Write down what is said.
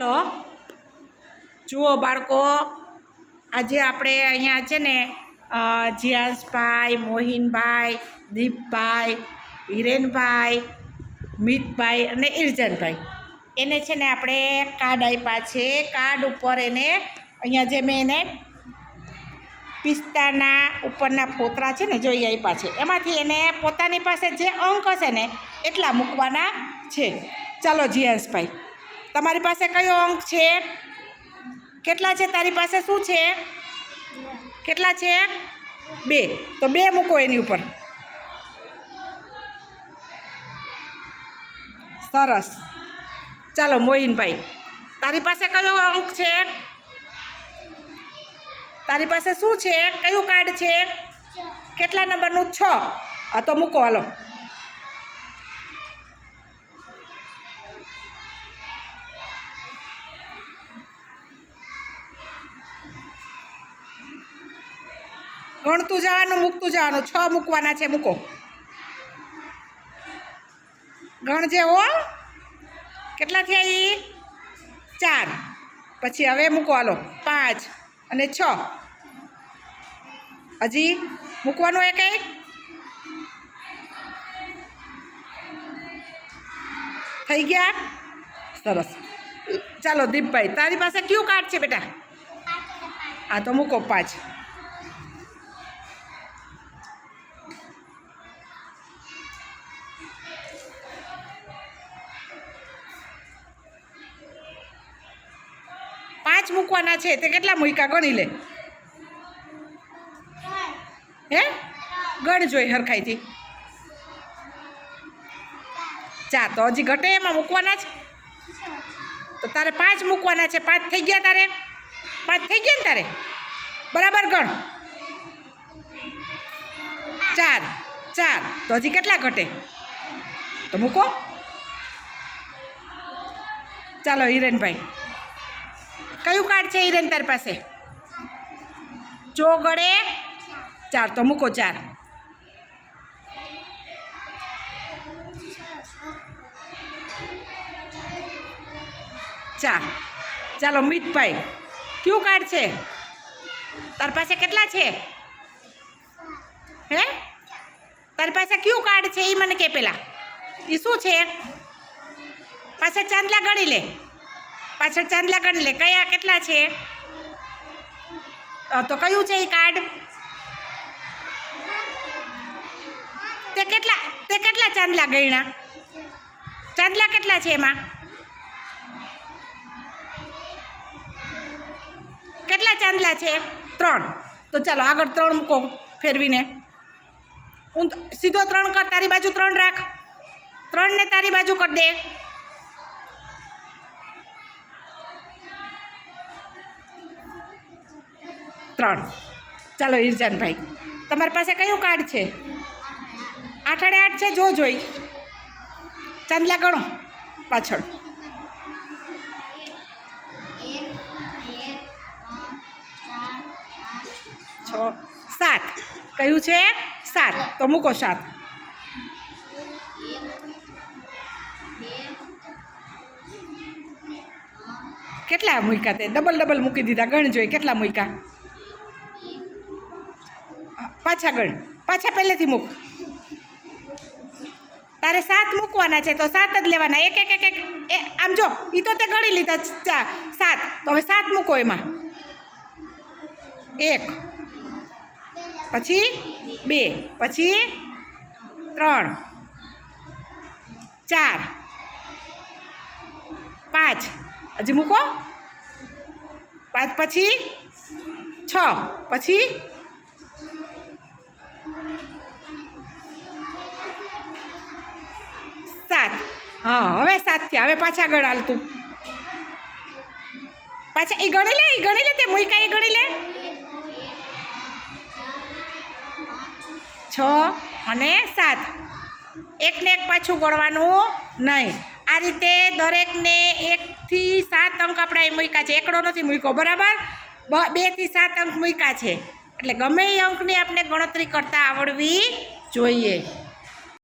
Hello જુઓ બાળકો, આજે આપણે અહીંયા છે ને જીયાસભાઈ, મોહિનભાઈ, દીપભાઈ, હિરેનભાઈ, મિતભાઈ અને ઇરજનભાઈ એને છે ને આપણે કાર્ડ આપ્યા છે. કાર્ડ ઉપર એને અહીંયા જે મેં એને પિસ્તાના ઉપરના ફોતરા છે ને, જોઈ આપ્યા છે. એમાંથી એને પોતાની પાસે જે અંક હશે ને, એટલા મૂકવાના છે. ચાલો જીયાસભાઈ. તમારી પાસે કયો અંક છે? કેટલા છે? તારી પાસે શું છે? કેટલા છે? બે. તો બે મૂકો એની ઉપર. સરસ. ચાલો, મોહિનભાઈ. તારી પાસે કયો અંક છે? તારી પાસે શું છે? કયું કાર્ડ છે? કેટલા નંબરનું? છ. આ તો મૂકો, હાલો. ગણતું જવાનું મૂકતું જવાનું. છ મૂકવાના છે મૂકો. ગણજે હો કેટલા થયા એ ચાર. પછી હવે મૂકો હાલો. પાંચ અને છ. હજી મૂકવાનું એ કંઈ? થઈ ગયા? સરસ. ચાલો દીપભાઈ તારી પાસે કયું કાર્ડ છે બેટા? આ તો મૂકો પાંચ. પાંચ મૂકવાના છે તે કેટલા મૂક્યા? ગણી લે. હે? ગણ જોઈ હરખાઈથી. ચા તો હજી ઘટે એમાં મૂકવાના છે. તો તારે પાંચ મૂકવાના છે. પાંચ થઈ ગયા તારે? પાંચ થઈ ગયા ને તારે? બરાબર ગણ. ચાર ચાર. તો હજી કેટલા ઘટે? તો મૂકો. ચાલો હિરેનભાઈ. કયું કાર્ડ છે હિરેન તારી પાસે? ચોગડે ચાર, તો મૂકો ચાર. ચાર. ચાલો, મિતભાઈ, કયું કાર્ડ છે? તાર પાસે કેટલા છે? હે? તારી પાસે કયું કાર્ડ છે એ મને કે પેલા? એ શું છે? પાસે ચાંદલા ગણી લે. પાછળ ચાંદલા ગણી લે. કયા? કેટલા છે? તો કયું છે એ કાર્ડ? તે કેટલા તે કેટલા ચાંદલા ગણ્યા ચાંદલા કેટલા છે એમાં? કેટલા ચાંદલા છે? ત્રણ. તો ચાલો, આગળ ત્રણ મૂકો ફેરવીને. હું સીધો ત્રણ કર, તારી બાજુ ત્રણ રાખ. ત્રણને તારી બાજુ કરી દે. ત્રણ. ચાલો ઇરજાનભાઈ તમારી પાસે કયું કાર્ડ છે? આઠડે આઠ છે, જો જોઈ. ચાંદલા ગણો, પાછળ. છ, સાત. કયું છે? સાત. તો મૂકો સાત. કેટલા મૂક્યા તે? ડબલ ડબલ મૂકી દીધા, ગણ જોઈ, કેટલા મૂક્યા? પાછા ગણ પાછા પહેલેથી મૂક. તારે સાત મૂકવાના છે, તો સાત જ લેવાના. એક એક એક એક. એ, આમ જો એ તો તે ગણી લીધા સાત. તો હવે સાત મૂકો એમાં. એક, પછી બે, પછી ત્રણ, ચાર, પાંચ. હજી મૂકો. પાંચ, પછી છ, પછી સાત. હા, હવે સાત થયા. હવે પાછા ગણ હાલ તું. પાછા એ ગણી લે એ ગણી લે તે મુલકા એ ગણી લે. છ અને સાત. એકને એક પાછું ગણવાનું નહીં. આ રીતે દરેકને એકથી સાત અંક આપણા એ મૂક્યા છે. એકડો નથી મૂક્યો બરાબર? બેથી સાત અંક મૂક્યા છે. એટલે ગમે એ અંકની આપણે ગણતરી કરતાં આવડવી જોઈએ.